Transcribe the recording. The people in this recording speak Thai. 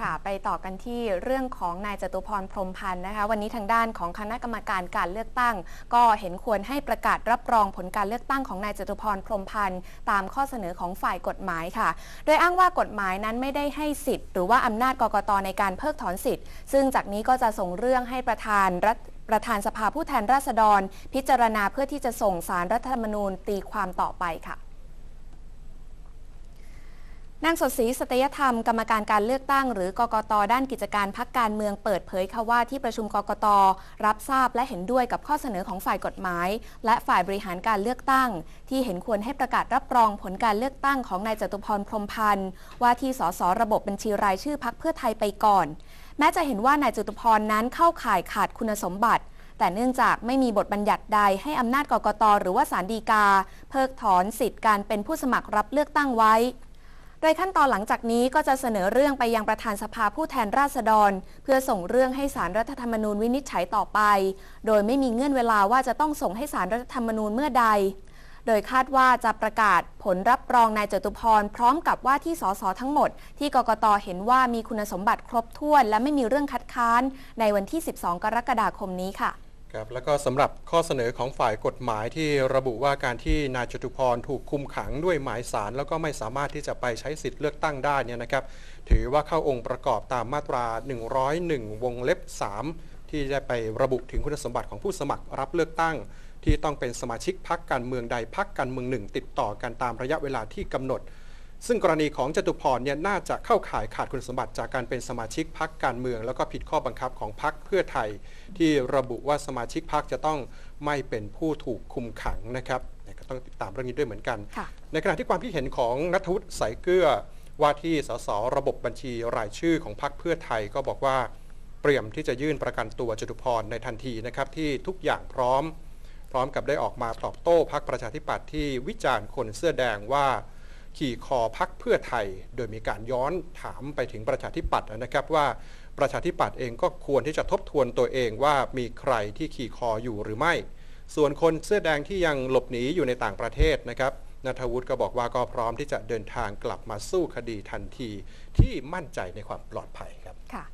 ค่ะ ไปต่อกันที่เรื่องของนายจตุพรพรมพันธ์นะคะ วันนี้ทางด้านของคณะกรรมการการเลือกตั้ง ก็เห็นควรให้ประกาศรับรองผลการเลือกตั้งของนายจตุพรพรมพันธ์ตามข้อเสนอของฝ่ายกฎหมายค่ะ โดยอ้างว่ากฎหมายนั้นไม่ได้ให้สิทธิ์ หรือว่าอำนาจกกตในการเพิกถอนสิทธิ์ ซึ่งจากนี้ก็จะส่งเรื่องให้ประธานรัฐประธานสภาผู้แทนราษฎร พิจารณาเพื่อที่จะส่งสารรัฐธรรมนูญตีความต่อไปค่ะ นางสดศรีสัตยธรรม กรรมการการเลือกตั้ง หรือกกตด้านกิจการพักการเมืองเปิดเผยค่ะว่าที่ประชุมกกตรับทราบและเห็นด้วยกับข้อเสนอของฝ่ายกฎหมาย และฝ่ายบริหารการเลือกตั้ง ที่เห็นควรให้ประกาศรับรองผลการเลือกตั้งของนายจตุพรพรมพันธ์ว่าที่สสระบบบัญชีรายชื่อพักเพื่อไทยไปก่อน แม้จะเห็นว่านายจตุพรนั้นเข้าข่ายขาดคุณสมบัติแต่เนื่องจากไม่มีบทบัญญัติใดให้อำนาจกกตหรือว่าศาลฎีกา เพิกถอนสิทธิ์การเป็นผู้สมัครรับเลือกตั้งไว้ ดยขั้นตอนหลังจากนี้ก็จะเสนอเรื่องไปยังประธานสภาผู้แทนราษฎร เพื่อส่งเรื่องให้สารรัฐธรรมนูญวินิจฉัยต่อไป โดยไม่มีเงื่อนเวลาว่าจะต้องส่งให้สารรัฐธรรมนูญเมื่อใด โดยคาดว่าจะประกาศผลรับรองนายจตุพรพร้อมกับว่าที่สสทั้งหมด ที่กกตเห็นว่ามีคุณสมบัติครบถ้วน และไม่มีเรื่องคัดค้านในวันที่ 12 กรกฎาคมนี้ค่ะ ครับแล้วก็สำหรับข้อเสนอของฝ่ายกฎหมายที่ระบุว่าการที่นายจตุพรถูกคุมขังด้วยหมายสาร แล้วก็ไม่สามารถที่จะไปใช้สิทธิ์เลือกตั้งได้เนี่ยนะครับ ถือว่าเข้าองค์ประกอบตามมาตรา 101 วงเล็บ 3 ที่ได้ไประบุถึงคุณสมบัติของผู้สมัครรับเลือกตั้ง ที่ต้องเป็นสมาชิกพักการเมืองใดพักการเมืองหนึ่ง ติดต่อกันตามระยะเวลาที่กำหนด ซึ่งกรณีของจตุพรเนี่ยน่าจะเข้าข่ายขาดคุณสมบัติจากการเป็นสมาชิกพักการเมือง แล้วก็ผิดข้อบังคับของพักเพื่อไทย ที่ระบุว่าสมาชิกพักจะต้องไม่เป็นผู้ถูกคุมขังนะครับเนี่ยก็ต้องติดตามเรื่องนี้ด้วยเหมือนกันค่ะในขณะที่ความคิดเห็นของนัทวุฒิสายเกลือว่าที่สสระบบบัญชีรายชื่อของพรรคเพื่อไทยก็บอกว่าเตรียมที่จะยื่นประกันตัวจตุพรในทันทีนะครับที่ทุกอย่างพร้อม พร้อมกับได้ออกมาตอบโต้พรรคประชาธิปัตย์ที่วิจารณ์คนเสื้อแดงว่า ขี่คอพักเพื่อไทย โดยมีการย้อนถามไปถึงประชาธิปัตย์นะครับว่าประชาธิปัตย์เองก็ควรที่จะทบทวนตัวเองว่ามีใครที่ขี่คออยู่หรือไม่ ส่วนคนเสื้อแดงที่ยังหลบหนีอยู่ในต่างประเทศนะครับนัทวุฒิก็บอกว่าก็พร้อมที่จะเดินทางกลับมาสู้คดีทันทีที่มั่นใจในความปลอดภัยครับค่ะ